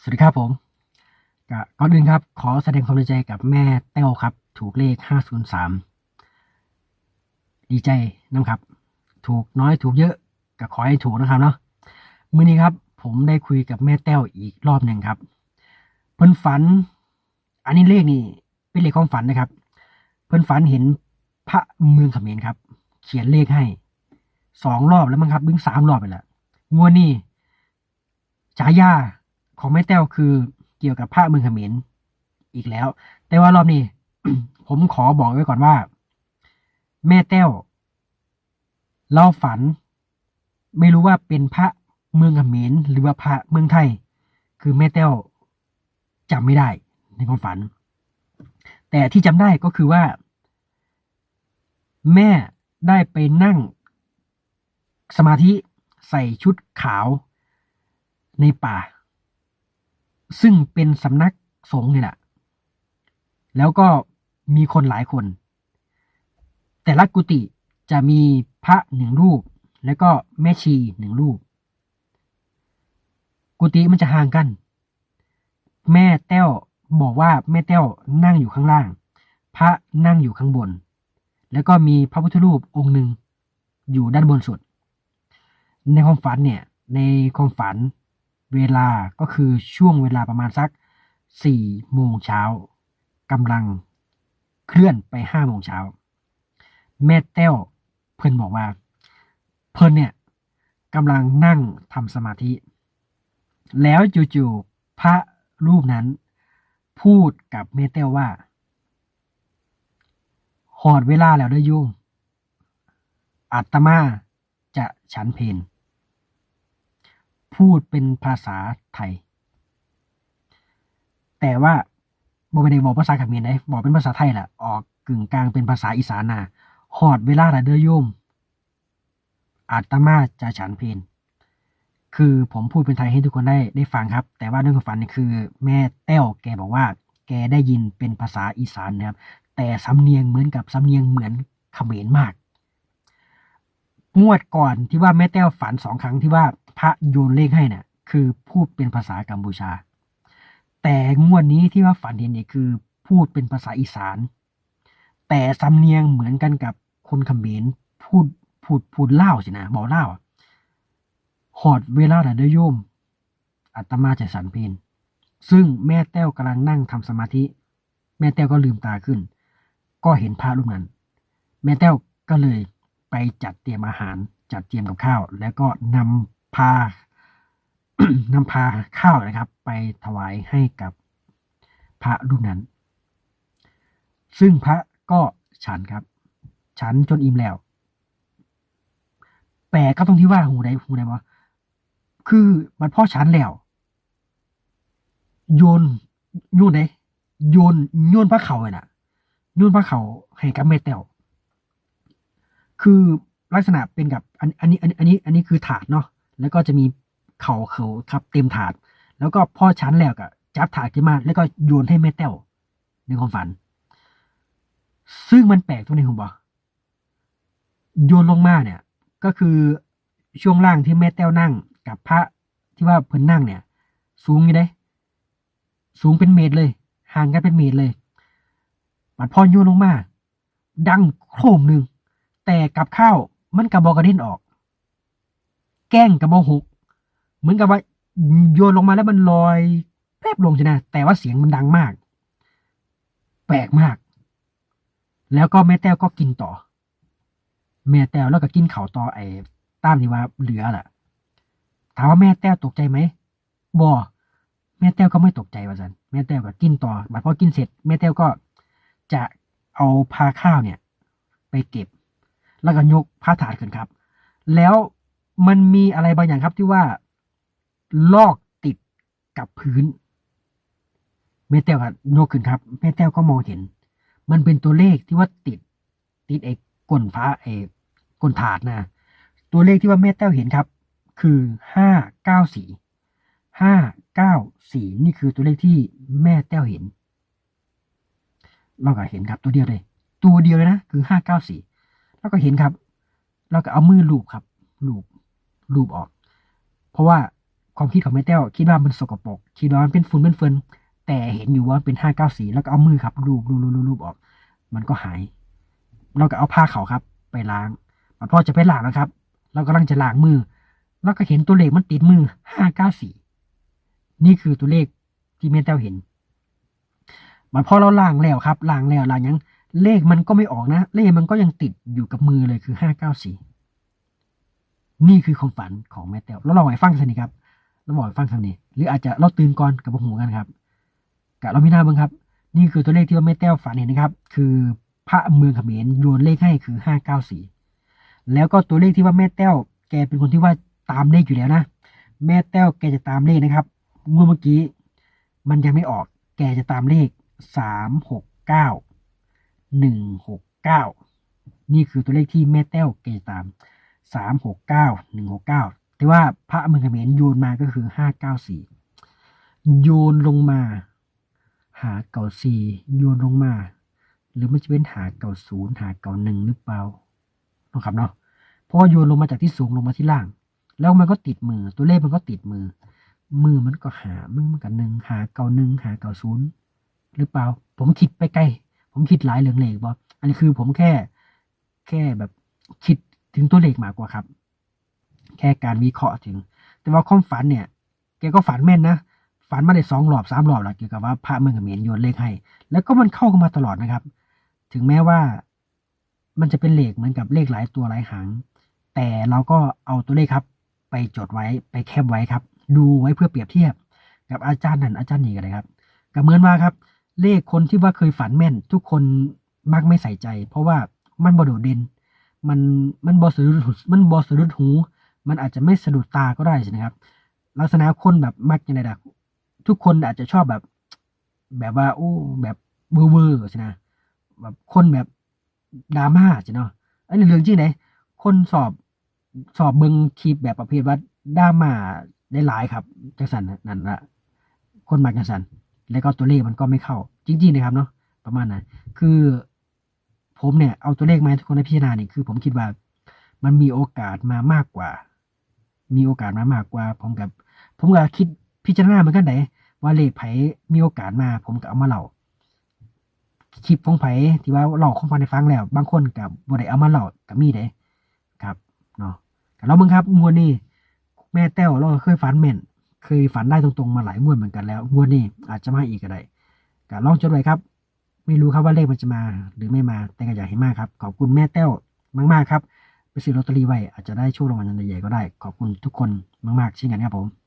สวัสดีครับผมก็ก่อนอื่นครับ ขอแสดงความดีใจกับแม่แต้วครับ ถูกเลข503ดีใจนะครับ ถูกน้อยถูกเยอะก็ขอให้ถูกนะครับเนาะมื้อนี้ครับ ผมได้คุยกับแม่แต้วอีกรอบหนึ่งครับ เพิ่นฝัน อันนี้เลขนี่ เป็นเลขความฝันนะครับ เพิ่นฝันเห็นพระเมืองเขมรครับ เขียนเลขให้สองรอบแล้วมั้งครับบึงสามรอบไปแล้วงวดนี้ฉายา ของแม่แต้วคือเกี่ยวกับพระเมืองเขมรอีกแล้ว แต่ว่ารอบนี้ ผมขอบอกไว้ก่อนว่า แม่แต้วเล่าฝัน ไม่รู้ว่าเป็นพระเมืองเขมรหรือว่าพระเมืองไทย คือแม่แต้วจำไม่ได้ในความฝัน แต่ที่จำได้ก็คือว่า แม่ได้ไปนั่ง สมาธิใส่ชุดขาวในป่า ซึ่งเป็นสำนักสงฆ์นี่แหละ แล้วก็มีคนหลายคน แต่ละกุฏิจะมีพระหนึ่งรูป แล้วก็แม่ชีหนึ่งรูป กุฏิมันจะห่างกัน แม่แต้วบอกว่าแม่แต้วนั่งอยู่ข้างล่าง พระนั่งอยู่ข้างบน แล้วก็มีพระพุทธรูปองค์หนึ่งอยู่ด้านบนสุด ในความฝันเนี่ย ในความฝัน เวลาก็คือช่วงเวลาประมาณสักสี่โมงเช้ากำลังเคลื่อนไปห้าโมงเช้า แม่แต้วเพิ่นบอกว่า เพิ่นเนี่ยกำลังนั่งทำสมาธิ แล้วจู่ๆพระรูปนั้น พูดกับแม่แต้วว่าหอดเวลาแล้วเด้อโยมอาตมาจะฉันเพน พูดเป็นภาษาไทย แต่ว่าบ่ไม่ได้บอกภาษาเขมรได้บอกเป็นภาษาไทยแหละออกกึ่งกลางเป็นภาษาอีสานนะหอดเวลาแล้วเด้อโยมอาตมาจะฉันเพนคือผมพูดเป็นไทยให้ทุกคนได้ได้ฟังครับ แต่ว่าด้วยความฝันนี่คือ แม่แต้วแกบอกว่า แกได้ยินเป็นภาษาอีสานนะครับ แต่สำเนียงเหมือนกับสำเนียงเหมือนเขมรมาก งวดก่อนที่ว่าแม่แต้วฝันสองครั้งที่ว่า ระโยนเลขให้นี่ยคือพูดเป็นภาษากัมพูชา แต่งวดนี้ที่ว่าฝันเห็นเนี่ยคือพูดเป็นภาษาอีสาน แต่สำเนียงเหมือนกันกับคนเขมรพูดพูดพูดเล่าสินะบอกเล่าหอดเวลาแต่เดอโยมอาตมาจะสันเพนซึ่งแม่แต้วกำลังนั่งทำสมาธิ แม่แต้วก็ลืมตาขึ้น ก็เห็นพระรูปนั้น แม่แต้วก็เลยไปจัดเตรียมอาหาร จัดเตรียมกับข้าว แล้วก็นำ พานำพาข้าวนะครับ ไปถวายให้กับพระรูปนั้น ซึ่งพระก็ฉันครับ ฉันจนอิ่มแล้วแปลกก็ตรงที่ว่าหูใดหูใดวะคือมันพ่อฉันแล้ว โยนโยนไหนโยนโยนพระเขาเลยน่ะโยนพระเขาให้กับแม่แต้วคือลักษณะเป็นกับอันอันนี้อันนี้อันนี้ อันนี้คือถาดเนาะ แล้วก็จะมีเข่าเขาครับเต็มถาด แล้วก็พ่อชั้นแล้วก็จับถาดขึ้นมาแล้วก็โยนให้แม่แต้วในความฝัน ซึ่งมันแปลกตรงนี้ผมบอกโยนลงมาเนี่ย ก็คือช่วงล่างที่แม่แต้วนั่งกับพระที่ว่าเพิ่นนั่งเนี่ย สูงอยู่เด้สูงเป็นเมตรเลย ห่างกันเป็นเมตรเลยบัดพอโยนลงมา ดังโครมหนึ่งแต่กับข้าวมันกระบอกกระเด็นออก แกล้งกระบอกหก เหมือนกับว่าโยนลงมาแล้วมันลอยแป๊บลงใช่ไหมแต่ว่าเสียงมันดังมาก แปลกมาก แล้วก็แม่แต้วก็กินต่อ แม่แต้วแล้วก็กินเข่าต่อไอ้ต้ามที่ว่าเหลือแหละถามว่าแม่แต้วตกใจไหมบ่แม่แต้วก็ไม่ตกใจว่าสันแม่แต้วก็กินต่อบัดพอกินเสร็จ แม่แต้วก็จะเอาพาข้าวเนี่ย ไปเก็บ แล้วก็ยกผ้าถาดขึ้นครับ แล้ว มันมีอะไรบางอย่างครับที่ว่า ลอกติดกับพื้นแม่แต้วก็ยกขึ้นครับแม่แต้วก็มองเห็น มันเป็นตัวเลขที่ว่าติด ติดไอ้ก้นฟ้าไอ้ก้นถาดนะตัวเลขที่ว่าแม่แต้วเห็นครับ คือห้าเก้าสี่ห้าเก้าสี่นี่คือตัวเลขที่แม่แต้วเห็น เราก็เห็นครับตัวเดียวเลย ตัวเดียวเลยนะคือห้าเก้าสี่แล้วก็เห็นครับ เราก็เอามือลูบครับลูบ ลูบออก เพราะว่าความคิดของแม่แต้วคิดว่ามันสกปรกคิดว่ามันเป็นฝุ่นเป็นเฟินแต่เห็นอยู่ว่ามันเป็นห้าเก้าสีแล้วก็เอามือครับ รูปรูปรูปรูปรูปออก มันก็หาย เราก็เอาผ้าขาวครับ ไปล้างมันพอจะไปล้างนะครับ เรากำลังจะล้างมือ แล้วก็เห็นตัวเลขมันติดมือห้าเก้าสี่นี่คือตัวเลขที่แม่แต้วเห็น มันพอเราล้างแล้วครับล้างแล้วล้างยังเลขมันก็ไม่ออกนะ เลขมันก็ยังติดอยู่กับมือเลยคือห้าเก้าสี่ นี่คือความฝันของแม่แต้วแล้วเราให้ฟังสักนิดครับเราบอกให้ฟังสักนิดหรืออาจจะเราตื่นก่อนกับพวกหูกันครับกะเราไม่น่าเบิ่งครับ นี่คือตัวเลขที่ว่าแม่แต้วฝันเห็นนะครับ คือพระเมืองเขมรโยนเลขให้คือห้าเก้าสี่แล้วก็ตัวเลขที่ว่าแม่แต้ว แกเป็นคนที่ว่าตามเลขอยู่แล้วนะ แม่แต้วแกจะตามเลขนะครับงวดเมื่อกี้ มันยังไม่ออก แกจะตามเลขสามหกเก้าหนึ่งหกเก้านี่คือตัวเลขที่แม่แต้วแกจะตาม สามหกเก้าหนึ่งหกเก้าแต่ว่าพระเมืองเขมรโยนมาก็คือห้าเก้าสี่โยนลงมา หาเก่าสี่โยนลงมา หรือมันจะเป็นหาเก่าศูนย์หาเก่าหนึ่งหรือเปล่านะครับเนาะเพราะโยนลงมาจากที่สูงลงมาที่ล่าง แล้วมันก็ติดมือตัวเลขมันก็ติดมือ มือมันก็หามึงมันกันหนึ่งหาเก่าหนึ่งหาเก่าศูนย์หรือเปล่า ผมคิดไปไกลผมคิดหลายเรื่องเลขบออันนี้คือผมแค่ แค่แบบคิด ถึงตัวเลขมากกว่าครับ แค่การวิเคราะห์ถึง แต่ว่าความฝันเนี่ย แกก็ฝันแม่นนะ ฝันมาได้สองรอบสามรอบแล้วเกี่ยวกับว่าพระเมืองเขมรโยนเลขให้ แล้วก็มันเข้ากันมาตลอดนะครับ ถึงแม้ว่ามันจะเป็นเลขเหมือนกับเลขหลายตัวหลายหาง แต่เราก็เอาตัวเลขครับ ไปจดไว้ไปแคปไว้ครับ ดูไว้เพื่อเปรียบเทียบ กับอาจารย์นั่นอาจารย์นี่กันเลยครับก็เหมือนว่าครับ เลขคนที่ว่าเคยฝันแม่น ทุกคนมักไม่ใส่ใจ เพราะว่ามันบโดดเด่น มันมันบอสะดุดมันบอสะดุดหู มันอาจจะไม่สะดุดตาก็ได้ใช่ไหมครับ ลักษณะคนแบบมักยังไงดักทุกคนอาจจะชอบแบบ แบบว่าโอ้แบบเวอร์เวอร์ใช่ไหมแบบคนแบบดราม่าใช่เนาะอันนี้เรื่องจริงไหนคนสอบสอบเบิงคลิปแบบประเภทว่าดราม่าได้หลายครับจังสันน่ะนั่นละคนมักจังสันแล้วก็ตัวเลขมันก็ไม่เข้า จริงๆนะครับเนาะประมาณนั้นคือ ผมเนี่ยเอาตัวเลขมาให้ทุกคนได้พิจารณาเนี่ยคือ ผมคิดว่ามันมีโอกาสมามากกว่า มีโอกาสมามากกว่า ผมกับ ผมก็คิดพิจารณาเหมือนกันไหนว่าเลขไผมีโอกาสมา ผมก็เอามาเล่าคลิปของไผที่ว่าเล่าของฟังในฟังแล้ว บางคนกับบ่ได้เอามาเล่ากับมีเด้ครับเนาะแต่เราเบิ่งครับงวดนี้แม่แต้วเราเคยฝันแม่น เคยฝันได้ตรงๆมาหลายงวดเหมือนกันแล้วงวดนี้อาจจะมาอีกก็ได้ก็ลองจดไว้ครับ ไม่รู้ครับว่าเลขมันจะมาหรือไม่มา แต่ก็อยากให้มากครับ ขอบคุณแม่แต้วมากๆครับ ไปซื้อลอตเตอรี่ไว้อาจจะได้โชครางวัลใหญ่ๆก็ได้ ขอบคุณทุกคนมากๆเช่นกันครับผม